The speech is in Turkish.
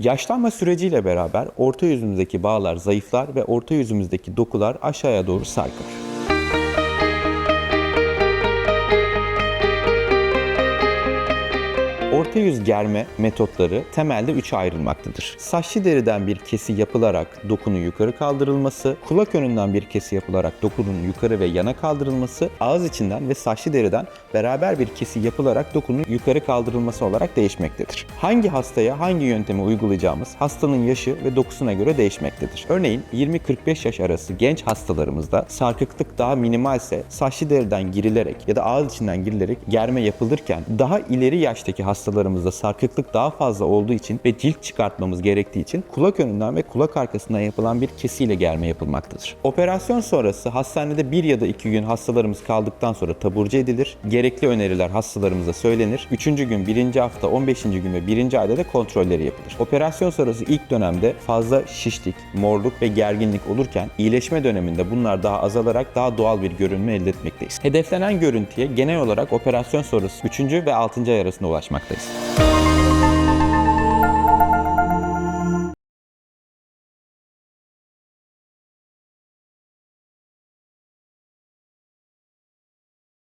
Yaşlanma süreciyle beraber orta yüzümüzdeki bağlar zayıflar ve orta yüzümüzdeki dokular aşağıya doğru sarkar. Orta yüz germe metotları temelde üçe ayrılmaktadır. Saçlı deriden bir kesi yapılarak dokunun yukarı kaldırılması, kulak önünden bir kesi yapılarak dokunun yukarı ve yana kaldırılması, ağız içinden ve saçlı deriden beraber bir kesi yapılarak dokunun yukarı kaldırılması olarak değişmektedir. Hangi hastaya hangi yöntemi uygulayacağımız hastanın yaşı ve dokusuna göre değişmektedir. Örneğin 20-45 yaş arası genç hastalarımızda sarkıklık daha minimalse saçlı deriden girilerek ya da ağız içinden girilerek germe yapılırken daha ileri yaştaki hastalarımızda sarkıklık daha fazla olduğu için ve cilt çıkartmamız gerektiği için kulak önünden ve kulak arkasından yapılan bir kesiyle germe yapılmaktadır. Operasyon sonrası hastanede bir ya da iki gün hastalarımız kaldıktan sonra taburcu edilir. Gerekli öneriler hastalarımıza söylenir. Üçüncü gün, birinci hafta, 15. gün ve birinci ayda da kontrolleri yapılır. Operasyon sonrası ilk dönemde fazla şişlik, morluk ve gerginlik olurken iyileşme döneminde bunlar daha azalarak daha doğal bir görünme elde etmekteyiz. Hedeflenen görüntüye genel olarak operasyon sonrası 3. ve 6. ay arasında ulaşmaktayız. Peace.